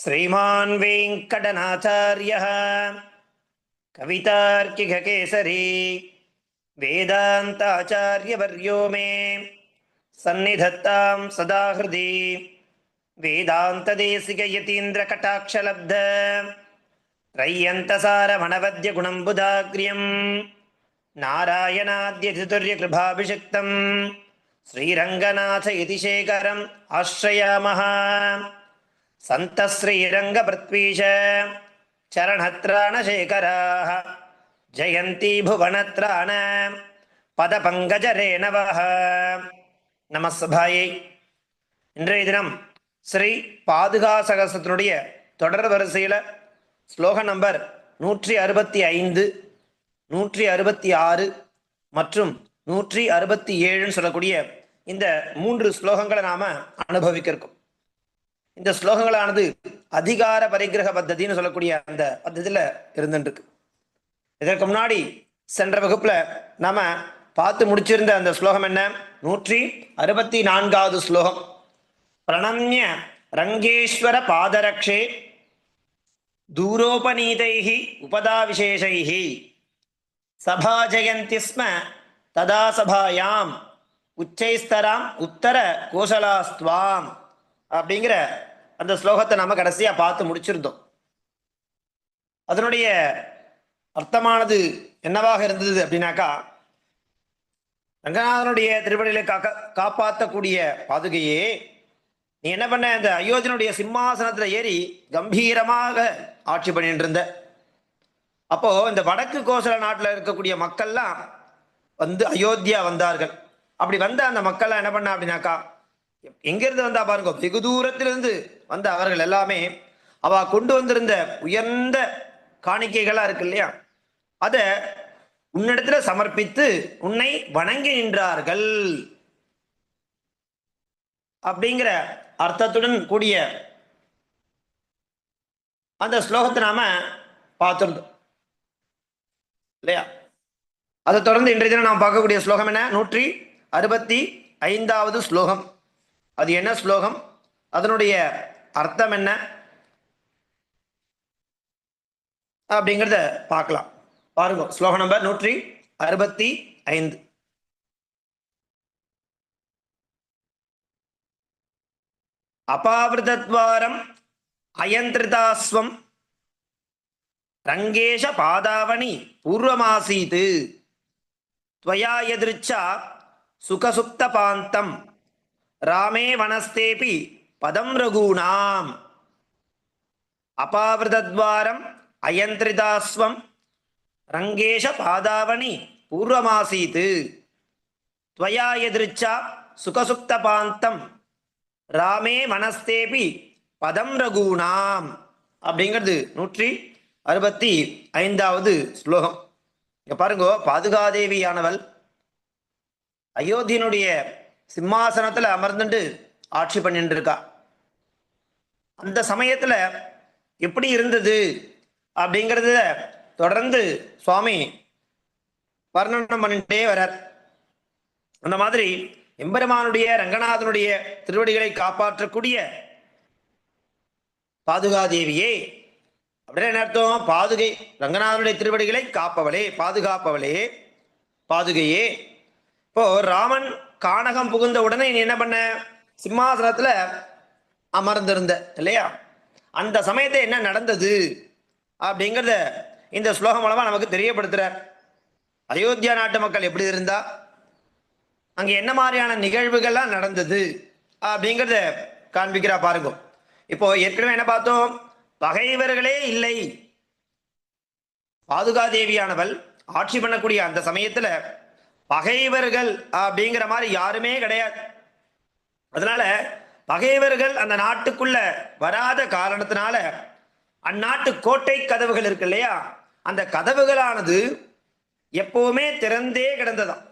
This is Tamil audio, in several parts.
श्रीमान् वेङ्कटनाचार्यः कवितार्किककेसरी वेदान्ताचार्यवर्यो मे सन्निधत्तां सदा हृदि वेदान्तदेशिकयतीन्द्रकटाक्षलब्ध त्रय्यन्तसारमणवद्यगुणम्बुदाग्र्यम् नारायणाद्यतितुर्यकृभाभिषिक्तम् श्रीरङ्गनाथ इति शेखरम् आश्रयामः सन्तः श्रीरङ्गपृथ्वीश चरणत्राणशेखराः जयन्ती भुवनत्राण பதபங்கஜரேணவः நமஸ்பாயை இன்றைய தினம் ஸ்ரீ பாதுகா சகசத்தினுடைய தொடர் வரிசையில் ஸ்லோக நம்பர் நூற்றி அறுபத்தி ஐந்து நூற்றி அறுபத்தி ஆறு மற்றும் நூற்றி அறுபத்தி ஏழுன்னு சொல்லக்கூடிய இந்த மூன்று ஸ்லோகங்களை நாம அனுபவிக்க இருக்கோம் இந்த ஸ்லோகங்களானது அதிகார பரிகிரக பத்ததின்னு சொல்லக்கூடிய அந்த பத்ததியில் இருந்துருக்கு இதற்கு முன்னாடி சென்ற வகுப்புல நாம பார்த்து முடிச்சிருந்த அந்த ஸ்லோகம் என்ன? நூற்றி அறுபத்தி நான்காவது ஸ்லோகம். பிரணம்ய ரங்கேஸ்வர பாதரக்ஷே தூரோபநீதைஹி உபதா விசேஷைஹி சபா ஜெயந்தி ஸ்ம ததா சபாயாம் உச்சைஸ்தராம் உத்தர கோசலாஸ்துவாம் அப்படிங்கிற அந்த ஸ்லோகத்தை நம்ம கடைசியா பார்த்து முடிச்சிருந்தோம். அதனுடைய அர்த்தமானது என்னவாக இருந்தது அப்படின்னாக்கா ரங்கநாதனுடைய திருவடிகளை காக்க காப்பாற்றக்கூடிய பாதுகையே நீ என்ன பண்ண இந்த அயோத்தியனுடைய சிம்மாசனத்துல ஏறி கம்பீரமாக ஆட்சி பண்ணிட்டு இருந்த. அப்போ இந்த வடக்கு கோசல நாட்டில் இருக்கக்கூடிய மக்கள்லாம் வந்து அயோத்தியா வந்தார்கள். அப்படி வந்த அந்த மக்கள்லாம் என்ன பண்ண அப்படின்னாக்கா எங்கிருந்து வந்தா பாருங்க வெகு தூரத்திலிருந்து வந்த அவர்கள் எல்லாமே அவ கொண்டு வந்திருந்த உயர்ந்த காணிக்கைகளா இருக்கு இல்லையா? அத உன்னிடத்துல சமர்ப்பித்து உன்னை வணங்கி நின்றார்கள். அப்படிங்கிற அர்த்தத்துடன் கூடிய அந்த ஸ்லோகத்தை நாம பார்த்துருந்தோம். இல்லையா? அதை தொடர்ந்து இன்றைய தினம் நாம் பார்க்கக்கூடிய ஸ்லோகம் என்ன? நூற்றி அறுபத்தி ஐந்தாவது ஸ்லோகம். அது என்ன ஸ்லோகம்? அதனுடைய அர்த்தம் என்ன அப்படிங்கிறத பார்க்கலாம் பாருங்க ஸ்லோகம் நம்பர் நூற்றி அறுபத்தி ஐந்து அபாவிரதத்வாரம் அயந்திரிதாஸ்வம் ரங்கேஷ பாதாவணி பூர்வமாசீத் त्वया यदृच्छा सुखसुप्तपान्तं रामे वनस्तेऽपि பதம் ரகூணாம். அபாவிரதத்வாரம் அயந்திரிதாஸ்வம். ரங்கேஷ பாதாவணி பூர்வமாசீத்து துவயா எதிர்ச்சா சுகசுப்த பாந்தம் ராமே மனஸ்தேபி பதம் ரகுணாம். அப்படிங்கிறது நூற்றி அறுபத்தி ஐந்தாவது ஸ்லோகம். இங்க பாருங்க பாதுகாதேவியானவள் அயோத்தியனுடைய சிம்மாசனத்துல அமர்ந்துட்டு ஆட்சி பண்ணிட்டு இருக்கா அந்த சமயத்துல எப்படி இருந்தது அப்படிங்கிறத தொடர்ந்து சுவாமி வர்ணனம் பண்ணிட்டே வரார் அந்த மாதிரி எம்பெருமானுடைய ரங்கநாதனுடைய திருவடிகளை காப்பாற்றக்கூடிய பாதுகாதேவியே அப்படின்னு என்ன அர்த்தம்? பாதுகை ரங்கநாதனுடைய திருவடிகளை காப்பவளே பாதுகாப்பவளே பாதுகையே. இப்போ ராமன் கானகம் புகுந்த உடனே நீ என்ன பண்ண? சிம்மாசனத்துல அமர்ந்திருந்த இல்லையா? அந்த சமயத்தை என்ன நடந்தது அப்படிங்கிறத இந்த ஸ்லோகம் மூலமாக நமக்கு தெரியப்படுத்துகிறார் அயோத்தியா நாட்டு மக்கள் எப்படி இருந்தா? அங்கே என்ன மாதிரியான நிகழ்வுகள்லாம் நடந்தது அப்படிங்கிறத காண்பிக்கிறா பாருங்க. இப்போ ஏற்கனவே என்ன பார்த்தோம்? பகைவர்களே இல்லை. பாதுகாதேவியானவள் ஆட்சி பண்ணக்கூடிய அந்த சமயத்துல பகைவர்கள் அப்படிங்கிற மாதிரி யாருமே கிடையாது. அதனால பகைவர்கள் அந்த நாட்டுக்குள்ள வராத காரணத்தினால அந்நாட்டு கோட்டை கதவுகள் இருக்கு இல்லையா? அந்த கதவுகளானது எப்பவுமே திறந்தே கிடந்ததாம்.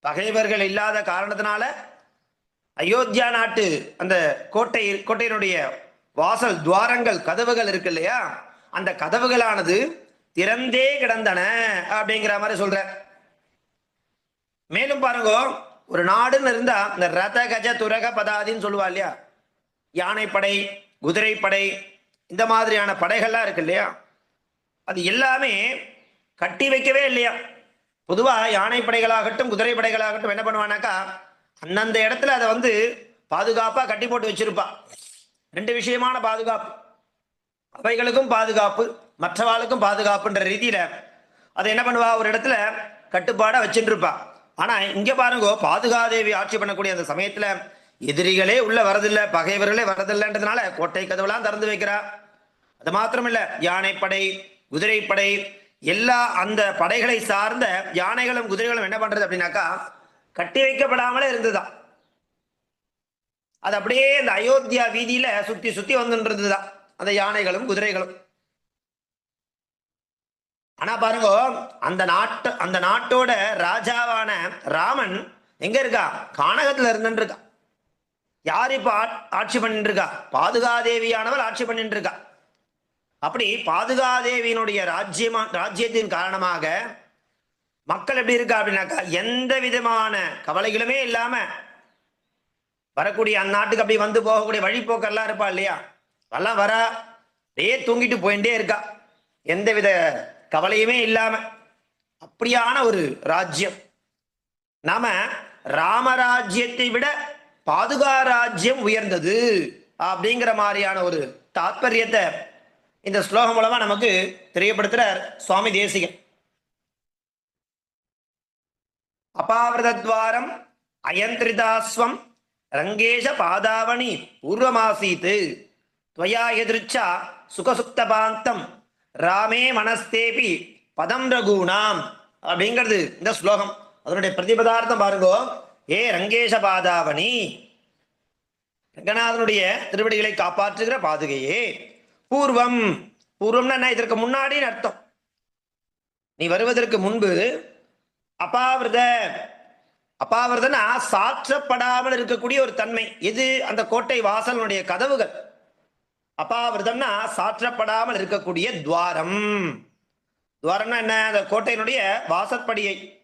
பகைவர்கள் இல்லாத காரணத்தினால அயோத்தியா நாட்டு அந்த கோட்டை கோட்டையினுடைய வாசல் துவாரங்கள் கதவுகள் இருக்கு இல்லையா? அந்த கதவுகளானது திறந்தே கிடந்தன அப்படிங்கிற மாதிரி சொல்ற. மேலும் பாருங்க ஒரு நாடுன்னு இருந்தா இந்த ரத கஜ துரக பதாதின்னு சொல்லுவா இல்லையா? யானைப்படை குதிரைப்படை இந்த மாதிரியான படைகள்லாம் இருக்கு இல்லையா? அது எல்லாமே கட்டி வைக்கவே இல்லையா? பொதுவாக யானை படைகளாகட்டும் குதிரை படைகளாகட்டும் என்ன பண்ணுவானாக்கா அந்தந்த இடத்துல அதை வந்து பாதுகாப்பாக கட்டி போட்டு வச்சிருப்பா. ரெண்டு விஷயமான பாதுகாப்பு. அவைகளுக்கும் பாதுகாப்பு மற்றவாளுக்கும் பாதுகாப்புன்ற ரீதியில அதை என்ன பண்ணுவா? ஒரு இடத்துல கட்டுப்பாடாக வச்சுட்டு இருப்பா ஆனா இங்க பாருங்க பாதுகாதேவி ஆட்சி பண்ணக்கூடிய அந்த சமயத்துல எதிரிகளே உள்ள வரதில்லை பகைவர்களே வரதில்லைன்றதுனால கோட்டை கதவுலாம் திறந்து வைக்கிறா. அது மாத்திரமில்ல யானைப்படை குதிரைப்படை எல்லா அந்த படைகளை சார்ந்த யானைகளும் குதிரைகளும் என்ன பண்றது அப்படின்னாக்கா கட்டி வைக்கப்படாமலே இருந்துதான் அது அப்படியே இந்த அயோத்தியா வீதியில சுத்தி சுத்தி வந்துன்றதுதான் அந்த யானைகளும் குதிரைகளும். ஆனா பாருங்க அந்த நாட்டு அந்த நாட்டோட ராஜாவான ராமன் எங்க இருக்கா? கானகத்துல இருந்துட்டு இருக்கா யார் இப்ப ஆட்சி பண்ணிட்டு இருக்கா பாதுகாதேவியானவர் ஆட்சி பண்ணிட்டு இருக்கா அப்படி பாதுகாதேவியினுடைய ராஜ்யமா ராஜ்யத்தின் காரணமாக மக்கள் எப்படி இருக்கா அப்படின்னாக்கா எந்த விதமான கவலைகளுமே இல்லாம வரக்கூடிய அந்நாட்டுக்கு அப்படி வந்து போகக்கூடிய வழிபோக்கெல்லாம் இருப்பா இல்லையா? அதெல்லாம் வர அப்படியே தூங்கிட்டு போயிட்டே இருக்கா. எந்தவித கவலையுமே இல்லாம. அப்படியான ஒரு ராஜ்யம். நாம ராமராஜ்யத்தை விட பாதுகாராஜ்யம் உயர்ந்தது அப்படிங்கிற மாதிரியான ஒரு தாத்பரியத்தை இந்த ஸ்லோகம் மூலமா நமக்கு தெரியப்படுத்துறார் சுவாமி தேசிகன். அபாவிரதத்வாரம் அயந்திரிதாஸ்வம் ரங்கேஷ பாதாவணி பூர்வமாசீத்து துவயா எதிர்ச்சா சுகசுப்தபாந்தம் ராமே மனஸ்தேபி பதம் ரகுணாம் அப்படிங்கிறது இந்த ஸ்லோகம். அதனுடைய பிரதிபதார்த்தம் பாருங்கோ. ஏ ரங்கேஷ பாதாவணி. ரங்கநாதனுடைய திருவடிகளை காப்பாற்றுகிற பாதுகையே. பூர்வம். பூர்வம்னா என்ன? இதற்கு முன்னாடின்னு அர்த்தம். நீ வருவதற்கு முன்பு அபாவிரத அபாவிரதனா சாற்றப்படாமல் இருக்கக்கூடிய ஒரு தன்மை. இது அந்த கோட்டை வாசலனுடைய கதவுகள். அபாவிரதம்னா சாற்றப்படாமல் இருக்கக்கூடிய துவாரம். துவாரம்னா என்ன? அந்த கோட்டையினுடைய வாசற்படியை.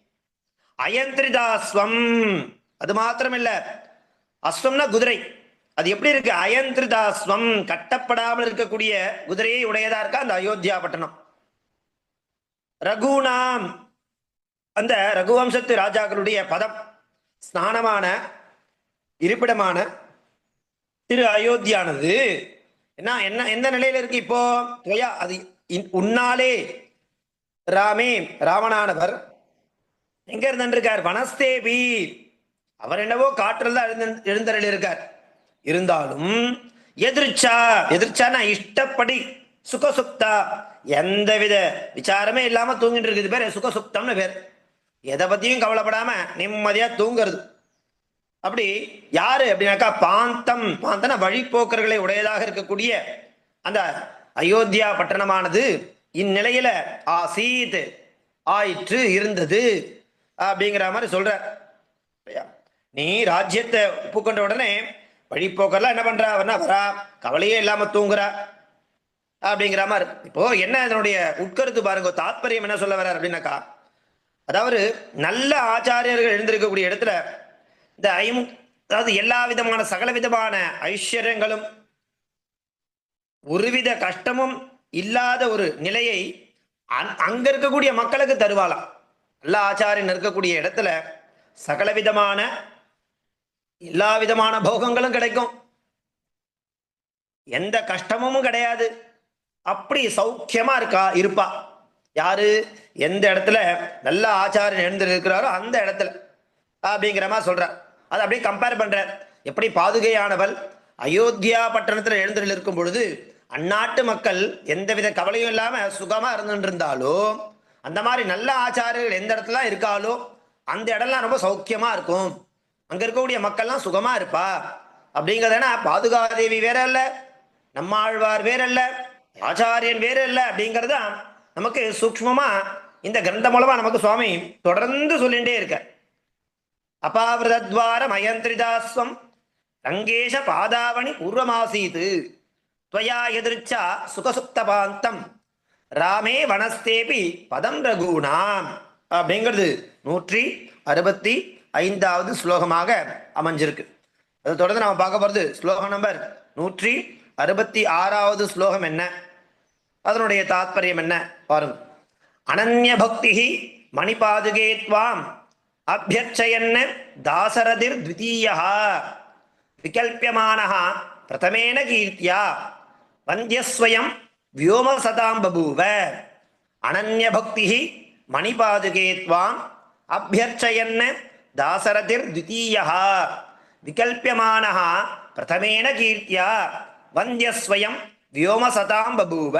அயந்திரிதாஸ்வம். அது மாத்திரமில்ல. அஸ்வம்னா குதிரை. அது எப்படி இருக்கு? அயந்திரிதாஸ்வம். கட்டப்படாமல் இருக்கக்கூடிய குதிரையை உடையதா இருக்கா? அந்த அயோத்தியா பட்டணம். ரகுணாம் அந்த ரகுவம்சத்து ராஜாக்களுடைய பதம் ஸ்நானமான இருப்பிடமான திரு அயோத்தியானது. என்ன என்ன எந்த நிலையில இருக்கு இப்போ? அது இன்- உன்னாலே ராமே ராவணானவர் எங்க இருந்திருக்கார்? வனஸ்தேபி அவர் என்னவோ காற்றில் தான் எழுந்தருள் இருக்கார் இருந்தாலும் எதிர்ச்சா எதிர்ச்சானா இஷ்டப்படி சுகசுப்தா. எந்தவித விசாரமே இல்லாம தூங்கிட்டு இருக்குது பேர். சுகசுப்தம்னு பேர். எதை பத்தியும் கவலைப்படாம நிம்மதியா தூங்குறது. அப்படி யாரு அப்படின்னாக்கா பாந்தம் பாந்தன வழிப்போக்கர்களை உடையதாக இருக்கக்கூடிய அந்த அயோத்தியா பட்டணமானது இந்நிலையில ஆசீத் ஆயிற்று இருந்தது. அப்படிங்கிற மாதிரி சொல்ற. நீ ராஜ்யத்தை ஒப்புக்கொண்ட உடனே வழிப்போக்கர்லாம் என்ன பண்றா? அவர்னா வரா கவலையே இல்லாம தூங்குறா. அப்படிங்கிற மாதிரி. இப்போ என்ன இதனுடைய உட்கருத்து பாருங்க தாத்பரியம் என்ன சொல்ல வர்றார் அப்படின்னாக்கா அதாவது நல்ல ஆச்சாரியர்கள் எழுந்திருக்கக்கூடிய இடத்துல இந்த ஐம் அதாவது எல்லா விதமான சகல விதமான ஐஸ்வர்யங்களும் ஒருவித கஷ்டமும் இல்லாத ஒரு நிலையை அங்க இருக்கக்கூடிய மக்களுக்கு தருவாளாம். நல்ல ஆச்சாரியன் இருக்கக்கூடிய இடத்துல சகல விதமான எல்லா விதமான போகங்களும் கிடைக்கும். எந்த கஷ்டமும் கிடையாது. அப்படி சௌக்கியமா இருக்கா? இருப்பா. யாரு? எந்த இடத்துல நல்ல ஆச்சாரியன் எழுந்து இருக்கிறாரோ அந்த இடத்துல. அப்படிங்கிற மாதிரி சொல்றார். அதை அப்படியே கம்பேர் பண்றார். எப்படி பாதுகையானவள் அயோத்தியா பட்டணத்துல எழுந்தருள் இருக்கும் பொழுது அந்நாட்டு மக்கள் எந்தவித கவலையும் இல்லாம சுகமா இருந்துட்டு அந்த மாதிரி நல்ல ஆச்சாரியர்கள் எந்த இடத்துல இருக்காலோ அந்த இடம்லாம் ரொம்ப சௌக்கியமா இருக்கும். அங்க இருக்கக்கூடிய மக்கள்லாம் சுகமா இருப்பா. அப்படிங்கிறதுனா பாதுகாதேவி வேற அல்ல. நம்மாழ்வார் வேற அல்ல. ஆச்சாரியன் வேற அல்ல அப்படிங்கிறது நமக்கு சூக்மமா இந்த கிரந்த மூலமா நமக்கு சுவாமி தொடர்ந்து சொல்லிகிட்டே இருக்க அபாவிரதத்வார மயந்திரிதாஸ்வம் ரங்கேஷ பாதாவணி பூர்வமாசீத்து துவயா எதிர்ச்சா சுகசுப்த பாந்தம் ராமே வனஸ்தேபி பதம் ரகுணாம் அப்படிங்கிறது நூற்றி அறுபத்தி ஐந்தாவது ஸ்லோகமாக அமைஞ்சிருக்கு. அதை தொடர்ந்து நாம் பார்க்க போகிறது ஸ்லோகம் நம்பர் நூற்றி அறுபத்தி ஆறாவது ஸ்லோகம் என்ன? அதனுடைய தாத்பரியம் என்ன? பாருங்க. அனன்ய பக்தி மணிபாதுகே துவாம் அபியர்ச்சயன் தாசரதிர் த்விதீயா விகல்பியமானः பிரதமேன கீர்த்தியா வந்தியஸ்வயம் வியோமசதாம் பபூவ அனன்ய பக்தி மணிபாதுகே துவாம் அபியர்ச்சயன் தாசரதிர் த்விதீயா விகல்பியமானः பிரதமேன கீர்த்தியா. வந்தியஸ்வயம் வியோமசதாம் பபூவ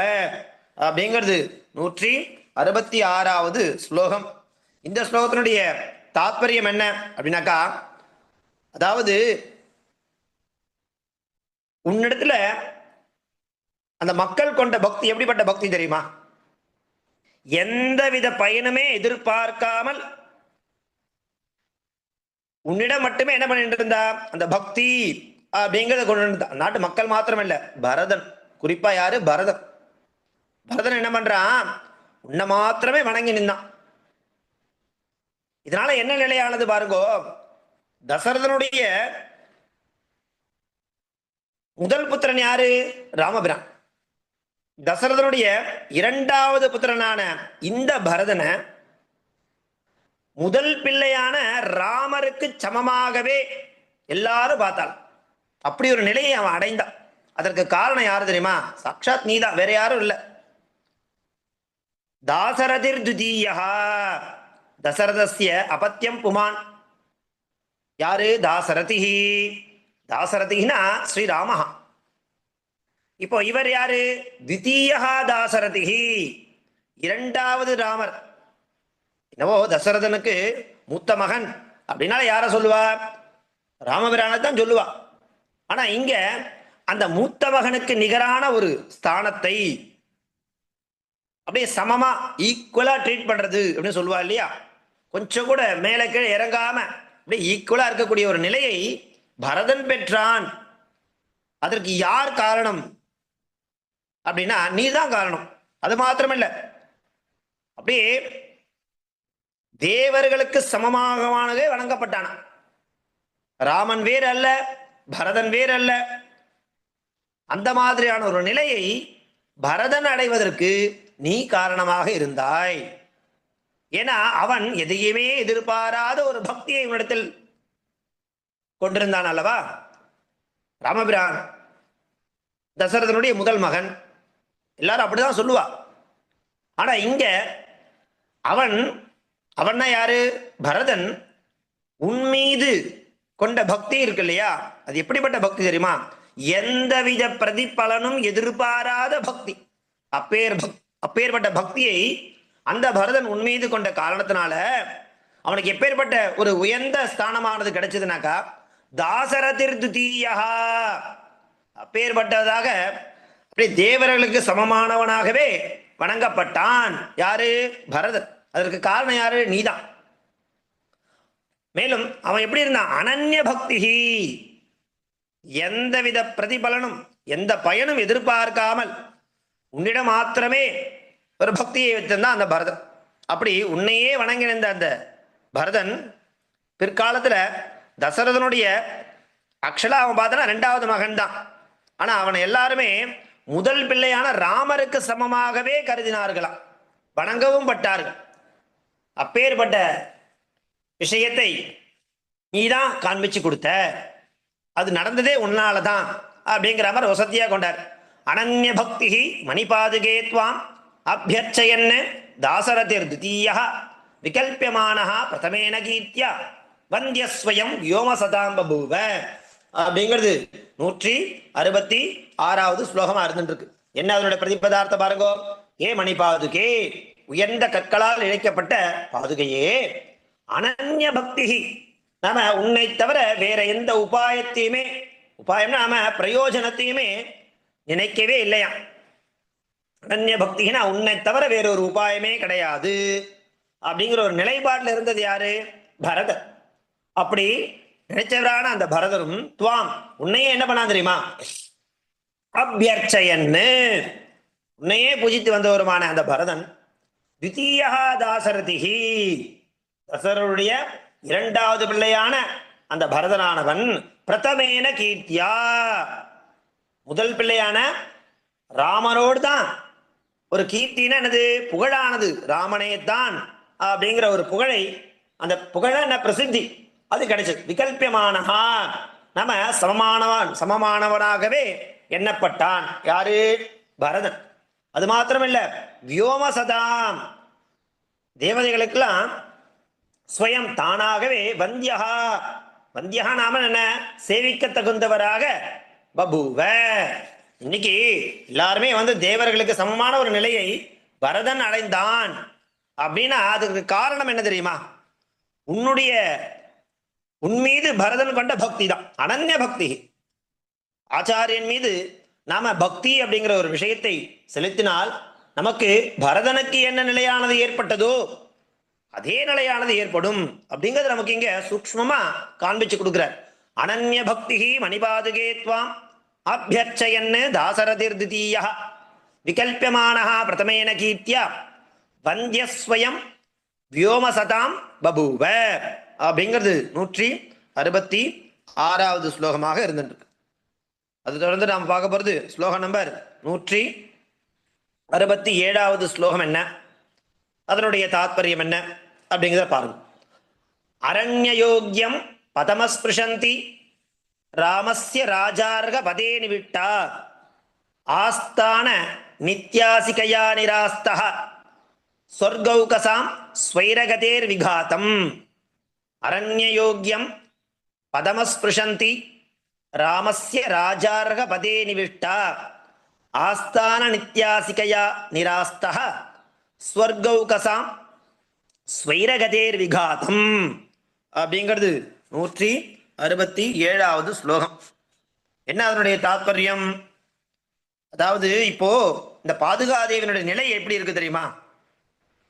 அப்படிங்கிறது நூற்றி அறுபத்தி ஆறாவது ஸ்லோகம். இந்த ஸ்லோகத்தினுடைய தாத்பரியம் என்ன அப்படின்னாக்கா அதாவது உன்னிடத்துல அந்த மக்கள் கொண்ட பக்தி எப்படிப்பட்ட பக்தி தெரியுமா? எந்தவித பயனுமே எதிர்பார்க்காமல் உன்னிடம் மட்டுமே என்ன பண்ணிட்டு இருந்தா? அந்த பக்தி அப்படிங்கிறத கொண்டு இருந்தா. நாட்டு மக்கள் மாத்திரம் இல்ல பரதன். குறிப்பா யாரு? பரதன். பரதன் என்ன பண்றான்? உன்னை மாத்திரமே வணங்கி நின்னான். இதனால என்ன நிலையானது பாருங்கோ? தசரதனுடைய முதல் புத்திரன் யாரு? ராமபிரான். தசரதனுடைய இரண்டாவது புத்திரனான இந்த பரதனை முதல் பிள்ளையான ராமருக்கு சமமாகவே எல்லாரும் பார்த்தாள். அப்படி ஒரு நிலையை அவன் அடைந்தான். அதற்கு காரணம் யாரு தெரியுமா? சாட்சாத் நீதான் வேற யாரும் இல்லை. தாசரதிர் துதீயா தசரதஸ்ய அபத்தியம் புமான். யாரு? தாசரதிஹி. தாசரதினா ஸ்ரீராமஹா. இப்போ இவர் யாரு? தித்தீயா தாசரதிகி இரண்டாவது ராமர். என்னவோ தசரதனுக்கு மூத்த மகன் அப்படின்னால யார சொல்லுவா? ராமபிரானை தான் சொல்லுவா. ஆனா இங்க அந்த மூத்த மகனுக்கு நிகரான ஒரு ஸ்தானத்தை அப்படியே சமமா ஈக்குவலா ட்ரீட் பண்றது அப்படின்னு சொல்லுவா இல்லையா? கொஞ்சம் கூட மேலே கீழே இறங்காம அப்படியே ஈக்குவலா இருக்கக்கூடிய ஒரு நிலையை பரதன் பெற்றான். அதற்கு யார் காரணம்? அப்படின்னா நீ தான் காரணம். அது மாத்திரமில்ல. அப்படியே தேவர்களுக்கு சமமாகவானதே வணங்கப்பட்டான. ராமன் வேறு அல்ல பரதன் வேறு அல்ல அந்த மாதிரியான ஒரு நிலையை பரதன் அடைவதற்கு நீ காரணமாக இருந்தாய். ஏன்னா அவன் எதையுமே எதிர்பாராத ஒரு பக்தியை உன்னிடத்தில் கொண்டிருந்தான் அல்லவா? ராமபிரான் தசரதனுடைய முதல் மகன். எல்லாரும் அப்படிதான் சொல்லுவா. ஆனா இங்க அவன் அவன்னா யாரு? பரதன். உன்மீது கொண்ட பக்தி இருக்கு இல்லையா? அது எப்படிப்பட்ட பக்தி தெரியுமா? எந்தவித பிரதிபலனும் எதிர்பாராத பக்தி. அப்பேர் பக் அப்பேற்பட்ட பக்தியை அந்த பரதன் உன்மீது கொண்ட காரணத்தினால அவனுக்கு எப்பேற்பட்ட ஒரு உயர்ந்த ஸ்தானமானது கிடைச்சதுனாக்கா தாசரதிர் துதீயா அப்பேற்பட்டதாக அப்படி தேவர்களுக்கு சமமானவனாகவே வணங்கப்பட்டான். யாரு? பரதன் அதற்கு காரணம் யாரு? நீதான். மேலும் அவன் எப்படி இருந்தான் அனன்ய பக்தி எந்தவித பிரதிபலனும் எந்த பயனும் எதிர்பார்க்காமல் உன்னிடம் மாத்திரமே ஒரு பக்தியை வைத்திருந்தான் அந்த பரதன் அப்படி உன்னையே வணங்கி அந்த பரதன் பிற்காலத்தில் தசரதனுடைய அக்ஷலா அவன் பார்த்தனா ரெண்டாவது மகன் தான் ஆனால் அவனை எல்லாருமே முதல் பிள்ளையான ராமருக்கு சமமாகவே கருதினார்களாம் வணங்கவும் பட்டார்கள். அப்பேற்பட்ட விஷயத்தை நீதான் காண்பிச்சு கொடுத்த. அது நடந்ததே உன்னால தான் அப்படிங்கிற மாதிரி வசதியா கொண்டார். அனன்ய பக்தி மணிபாதுகே துவாம். அபியர்ச்சயன் தாசரதிர் துதீய. விகல்பியமானஹா பிரதமேன கீர்த்தியா வந்தியஸ்வயம் யோமசதாம்பபூவ அப்படிங்கிறது நூற்றி அறுபத்தி ஆறாவது ஸ்லோகமா இருந்துருக்கு என்ன அதனுடைய பிரதிபதார்த்த பாருங்கோ? ஏ மணிபாதுகே உயர்ந்த கற்களால் இழைக்கப்பட்ட பாதுகையே. அனன்ய பக்தி நாம உன்னை தவிர வேற எந்த உபாயத்தையுமே உபாயம் நாம பிரயோஜனத்தையுமே நினைக்கவே இல்லையா அனன்ய பக்தினா உன்னை தவிர வேற ஒரு உபாயமே கிடையாது. அப்படிங்கிற ஒரு நிலைப்பாட்டில் இருந்தது யாரு? பரதர். அப்படி நினைச்சவரான அந்த பரதரும் துவாம் உன்னையே என்ன பண்ணா தெரியுமா? அபியர்ச்சயன்னு. உன்னையே பூஜித்து வந்தவருமான அந்த பரதன் தித்தீயா தாசரதிகி தசரருடைய இரண்டாவது பிள்ளையான அந்த பரதனானவன் பிரதமேன கீர்த்தியா. முதல் பிள்ளையான ராமனோடு தான். ஒரு கீர்த்தினா என்னது? புகழானது. ராமனே தான் அப்படிங்கிற ஒரு புகழை அந்த புகழ என்ன பிரசித்தி அது கிடைச்சது. விகல்பியமானஹா. நம்ம சமமானவன் சமமானவனாகவே எண்ணப்பட்டான். யாரு? பரதன். அது மாத்திரமில்ல வியோமசதாம். தேவதைகளுக்கெல்லாம் ஸ்வயம் தானாகவே வந்தியகா வந்தியகா நாம என்ன? சேவிக்க தகுந்தவராக பபுவ. இன்னைக்கு எல்லாருமே வந்து தேவர்களுக்கு சமமான ஒரு நிலையை பரதன் அடைந்தான். அப்படின்னா அதுக்கு காரணம் என்ன தெரியுமா? உன்னுடைய உன் மீது பரதன் கொண்ட பக்தி தான் அனன்ய பக்தி. ஆச்சாரியன் மீது நாம பக்தி அப்படிங்கிற ஒரு விஷயத்தை செலுத்தினால் நமக்கு பரதனுக்கு என்ன நிலையானது ஏற்பட்டதோ அதே நிலையானது ஏற்படும் அப்படிங்கிறது நமக்கு இங்க சூக்மமா காண்பிச்சு கொடுக்கிறார். அனன்ய பக்தி மணிபாதுகே துவாம் அபியர்ச்சயன்னு தாசரதிர் திதீய விகல்பியமானஹ பிரதமேன கீர்த்தியா வந்தியஸ்வயம் வியோமசதாம் பபூவ. அப்படிங்கிறது நூற்றி அறுபத்தி ஆறாவது ஸ்லோகமாக இருந்துருக்கு. அது தொடர்ந்து நாம் பார்க்க போகிறது ஸ்லோகம் நம்பர் நூற்றி அறுபத்தி ஏழாவது ஸ்லோகம் என்ன? அதனுடைய தாத்பரியம் என்ன? அப்படிங்கிறத பாருங்க. அரண்யயோக்கியம் பதமஸ்பிருஷந்தி ராமஸ்ய ராஜார்க பதே நிவிட்டா ஆஸ்தான நித்யாசிகையா நிராஸ்தா சொர்க்கௌகசாம் ஸ்வைரகதேர் விகாத்தம். அரண்யயோக்கியம் பதமஸ்பிருஷந்தி ராமஸ்ய ராஜார்க பதே நிவிஷ்டா ஆஸ்தான நித்யாசிகையா நிராஸ்தः ஸ்வர்கௌகசாம் ஸ்வைரகதேர் விகாதம் அப்படிங்கிறது நூற்றி அறுபத்தி ஏழாவது ஸ்லோகம் என்ன அதனுடைய தாத்பரியம் அதாவது இப்போ இந்த பாதுகாதேவனுடைய நிலை எப்படி இருக்கு தெரியுமா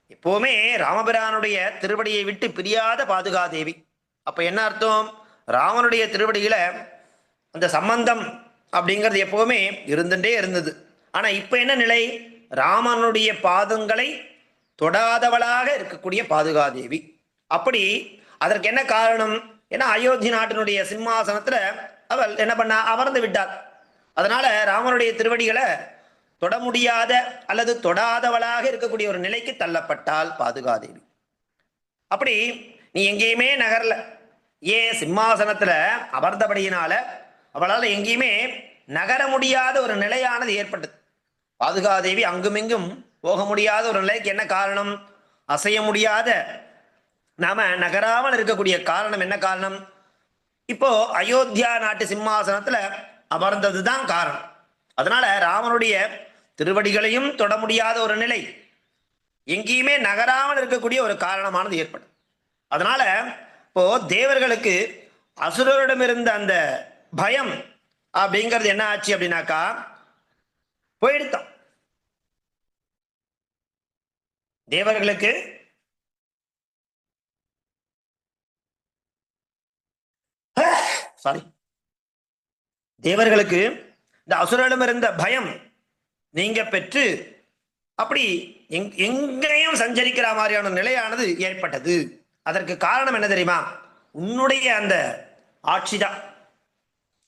எப்பவுமே ராமபிரானுடைய திருவடியை விட்டு பிரியாத பாதுகாதேவி. அப்ப என்ன அர்த்தம்? ராமனுடைய திருவடியில அந்த சம்பந்தம் அப்படிங்கிறது எப்பவுமே இருந்துட்டே இருந்தது. ஆனா இப்ப என்ன நிலை? ராமனுடைய பாதங்களை தொடாதவளாக இருக்கக்கூடிய பாதுகாதேவி. அப்படி அதற்கு என்ன காரணம்? ஏன்னா அயோத்தி நாட்டினுடைய சிம்மாசனத்துல அவள் என்ன பண்ணா? அமர்ந்து விட்டாள். அதனால ராமனுடைய திருவடிகளை தொட முடியாத அல்லது தொடாதவளாக இருக்கக்கூடிய ஒரு நிலைக்கு தள்ளப்பட்டால் பாதுகாதேவி. அப்படி நீ எங்கேயுமே நகரல. ஏன் சிம்மாசனத்துல அமர்ந்தபடியினால அவளால் எங்கேயுமே நகர முடியாத ஒரு நிலையானது ஏற்பட்டது. பாதுகாதேவி அங்குமிங்கும் போக முடியாத ஒரு நிலைக்கு என்ன காரணம்? அசைய முடியாத. நாம நகராமல் இருக்கக்கூடிய காரணம் என்ன காரணம்? இப்போ அயோத்தியா நாட்டு சிம்மாசனத்துல அமர்ந்ததுதான் காரணம். அதனால ராமனுடைய திருவடிகளையும் தொட முடியாத ஒரு நிலை எங்கேயுமே நகராமல் இருக்கக்கூடிய ஒரு காரணமானது ஏற்படும். அதனால இப்போ தேவர்களுக்கு அசுரரிடம் இருந்த அந்த பயம் அப்படிங்கிறது என்ன ஆச்சு அப்படின்னாக்கா போயிடுத்தான் தேவர்களுக்கு சாரி தேவர்களுக்கு இந்த அசுரரிடம் இருந்த பயம் நீங்க பெற்று அப்படி எங் எங்கேயும் சஞ்சரிக்கிற மாதிரியான நிலையானது ஏற்பட்டது. அதற்கு காரணம் என்ன தெரியுமா? உன்னுடைய அந்த ஆட்சி தான்.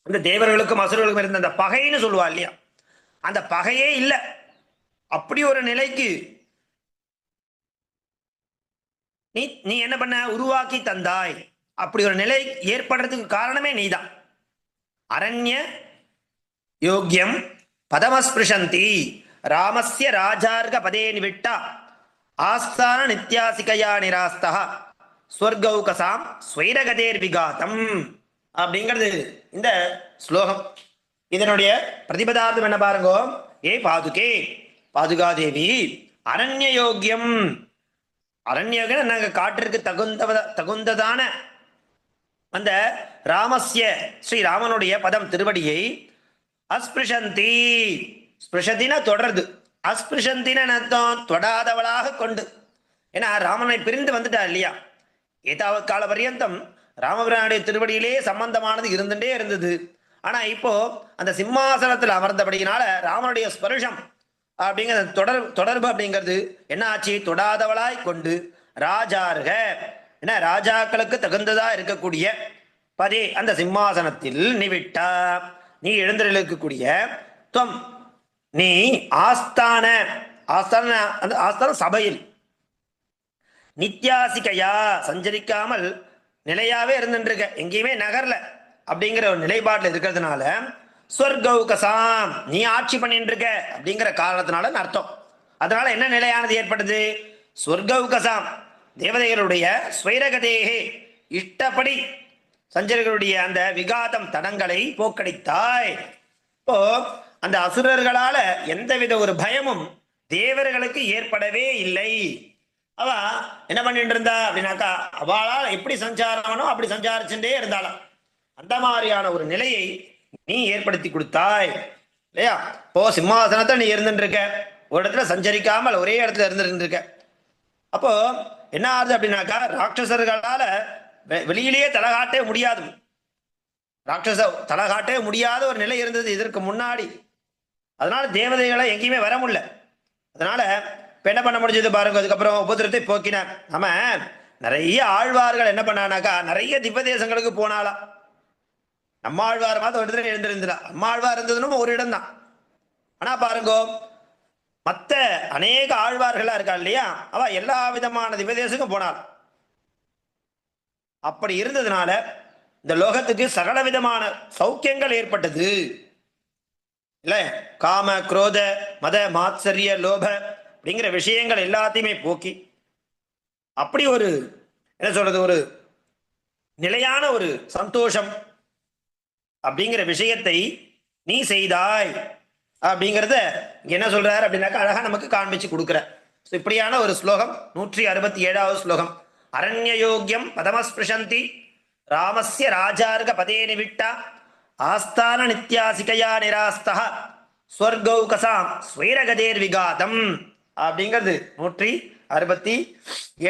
இந்த தேவர்களுக்கும் அசுரர்களுக்கும் இருந்த அந்த பகைன்னு சொல்லுவா இல்லையா? அந்த பகையே இல்லை. அப்படி ஒரு நிலைக்கு நீ நீ என்ன பண்ண? உருவாக்கி தந்தாய். அப்படி ஒரு நிலை ஏற்படுறதுக்கு காரணமே நீதான். அரண்ய யோக்கியம் பதமஸ்பிருஷந்தி ராமஸ்ய ராஜார்க பதே நிவிட்டா ஆஸ்தான நித்தியாசிகையா நிராஸ்தா ஸ்வர்கௌகசாம் ஸ்வைரகதேர் விகாதம் அப்படிங்கிறது இந்த ஸ்லோகம் இதனுடைய பிரதிபதார்த்தம் என்ன பாருங்க ஏ பாதுகே பாதுகாதேவி அரண்ய யோக்கியம் அரண்யோகம் நாங்க காட்டிற்கு தகுந்த தகுந்ததான அந்த ராமஸ்ய ஸ்ரீ ராமனுடைய பதம் திருவடியை அஸ்பிருஷந்தி. ஸ்பிருஷத்தின தொடருது. அஸ்பிருஷந்தின அர்த்தம் தொடாதவளாக கொண்டு. ஏன்னா ராமனை பிரிந்து வந்துட்டா இல்லையா? ஏதாவது கால பரியந்தம் ராமபிரானுடைய திருவடியிலே சம்பந்தமானது இருந்துட்டே இருந்தது. ஆனா இப்போ அந்த சிம்மாசனத்தில் அமர்ந்தபடியினால ராமனுடைய ஸ்பர்ஷம் அப்படிங்கிற தொடர் தொடர்பு அப்படிங்கிறது என்ன ஆச்சு தொடாதவளாய் கொண்டு. ராஜார்க. என்ன ராஜாக்களுக்கு தகுந்ததா இருக்கக்கூடிய பதே அந்த சிம்மாசனத்தில் நிவிட்டா. நீ எழுந்திருக்கக்கூடிய துவம். நீ ஆஸ்தான ஆஸ்தான அந்த ஆஸ்தான சபையில். நித்யாசிகையா சஞ்சரிக்காமல் நிலையாவே இருந்துருக்க எங்கேயுமே நகரல. அப்படிங்கிற ஒரு நிலைப்பாட்டில் இருக்கிறதுனால ஸ்வர்கௌகசாம் நீ ஆட்சி பண்ணிட்டு இருக்க அப்படிங்கிற காரணத்தினால அர்த்தம். அதனால என்ன நிலையானது ஏற்பட்டது? ஸ்வர்கௌகசாம் தேவதைகளுடைய ஸ்வைரகதேகே இஷ்டப்படி சஞ்சரிகளுடைய அந்த விகாதம் தடங்களை போக்கடித்தாய். இப்போ அந்த அசுரர்களால எந்தவித ஒரு பயமும் தேவர்களுக்கு ஏற்படவே இல்லை. அவ என்ன பண்ணிட்டு இருந்தா? அப்படின்னாக்கா அவளால் எப்படி சஞ்சாரமானோ அப்படி சஞ்சாரிச்சுட்டே இருந்தாளாம். அந்த மாதிரியான ஒரு நிலையை நீ ஏற்படுத்தி கொடுத்தாய். இல்லையா? இப்போ சிம்மாசனத்தை நீ இருந்துட்டு இருக்க ஒரு இடத்துல சஞ்சரிக்காமல் ஒரே இடத்துல இருந்துட்டு இருக்க அப்போ என்ன ஆகுது அப்படின்னாக்கா ராட்சசர்களால வெ- வெளியிலேயே தலகாட்டவே முடியாது. ராட்சச தலகாட்டவே முடியாத ஒரு நிலை இருந்தது இதற்கு முன்னாடி. அதனால தேவதைகளை எங்கேயுமே வர முடியல. அதனால இப்ப என்ன பண்ண முடிஞ்சது பாருங்க அதுக்கப்புறம் உபதிரத்தை போக்கினார் நம்ம நிறைய ஆழ்வார்கள் என்ன பண்ணானாக்கா நிறைய திவ்யதேசங்களுக்கு போனாலாம் நம்ம ஆழ்வார் மாதிரி ஒரு இடத்துல எழுந்திருந்தா அம்மா ஆழ்வார் இருந்ததுன்னு ஒரு இடம் தான் ஆனா பாருங்க மற்ற அநேக ஆழ்வார்களா இருக்கா இல்லையா? அவ எல்லா விதமான திவ்யதேசங்களுக்கும் போனாள். அப்படி இருந்ததுனால இந்த லோகத்துக்கு சகல விதமான சௌக்கியங்கள் ஏற்பட்டது. இல்ல? காம குரோத மத மாத்சரிய லோப அப்படிங்கிற விஷயங்கள் எல்லாத்தையுமே போக்கி அப்படி ஒரு என்ன சொல்றது ஒரு நிலையான ஒரு சந்தோஷம் அப்படிங்கிற விஷயத்தை நீ செய்தாய் அப்படிங்கிறத என்ன சொல்றாரு அப்படின்னாக்கா அழகா நமக்கு காண்பிச்சு கொடுக்குற இப்படியான ஒரு ஸ்லோகம் நூற்றி அறுபத்தி ஏழாவது ஸ்லோகம். அரண்யயோக்கியம் பதமஸ்பிருஷந்தி ராமஸ்ய ராஜார்க பதே நிவிட்டா ஆஸ்தான நித்தியாசிகையா நிராஸ்தா ஸ்வர்கௌகசாம் ஸ்வைரகதேர் விகாதம். அப்படிங்கிறது நூற்றி அறுபத்தி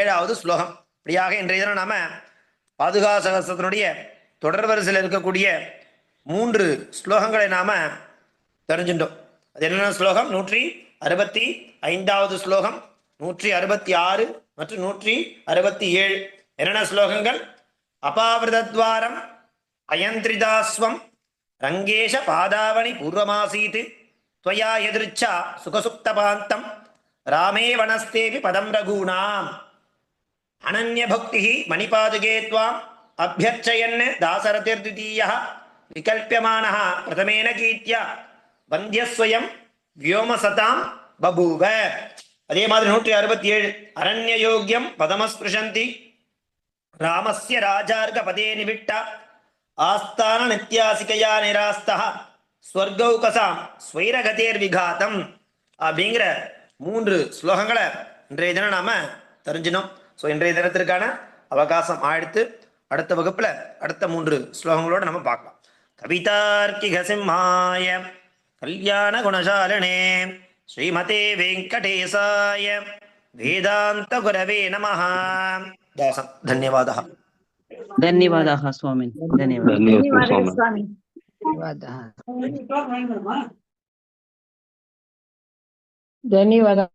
ஏழாவது ஸ்லோகம். இப்படியாக இன்றைய தினம் நாம பாதுகா சகசத்தினுடைய தொடர் வரிசையில் இருக்கக்கூடிய மூன்று ஸ்லோகங்களை நாம தெரிஞ்சுட்டோம். அது என்னென்ன ஸ்லோகம்? நூற்றி அறுபத்தி ஐந்தாவது ஸ்லோகம். நூற்றி அறுபத்தி ஆறு மற்றும் நூற்றி அறுபத்தி ஏழு. என்னென்ன ஸ்லோகங்கள்? அபாவிரதத்வாரம் அயந்திரிதாஸ்வம் ரங்கேஷ பாதாவணி பூர்வமாசீத் துவயா எதிர்ச்சா சுகசுப்தபாந்தம் ராமே வனஸ்தேபி பதம் ரகூணாம். அனநியபக்தி மணிபாதுகே துவாம் அபியர்ச்சயன் தாசரதிர்திதீய விகல்பியமான பிரதமேன கீர்த்தியா வந்தியஸ்வயம் வியோமசதாம் பபூவ அதே மாதிரி நூற்றி அறுபத்தி ஏழு அரண்ய யோக்கியம் பதமஸ்பிருஷந்தி ராமஸ்ய ராஜார்க பதே நிவிட்டா. ஆஸ்தான நித்தியாசிகையா நிராஸ்தா ஸ்வர்கௌகசாம் ஸ்வைரகதேர் விகாதம் அப்படிங்கிற மூன்று ஸ்லோகங்களை இன்றைய தினம் நாம தெரிஞ்சினோம். ஸோ இன்றைய தினத்திற்கான அவகாசம் ஆயிடுத்து அடுத்த வகுப்புல அடுத்த மூன்று ஸ்லோகங்களோட நம்ம பார்க்கலாம். கவிதார்க்கிக சிம்மாய. கல்யாண குணசாலனே. శ్రీమతే వెంకటేశాయ వేదాంత గురవే నమ ధన్యవాద. ధన్యవాద స్వామి. ధన్యవాద ధన్యవాద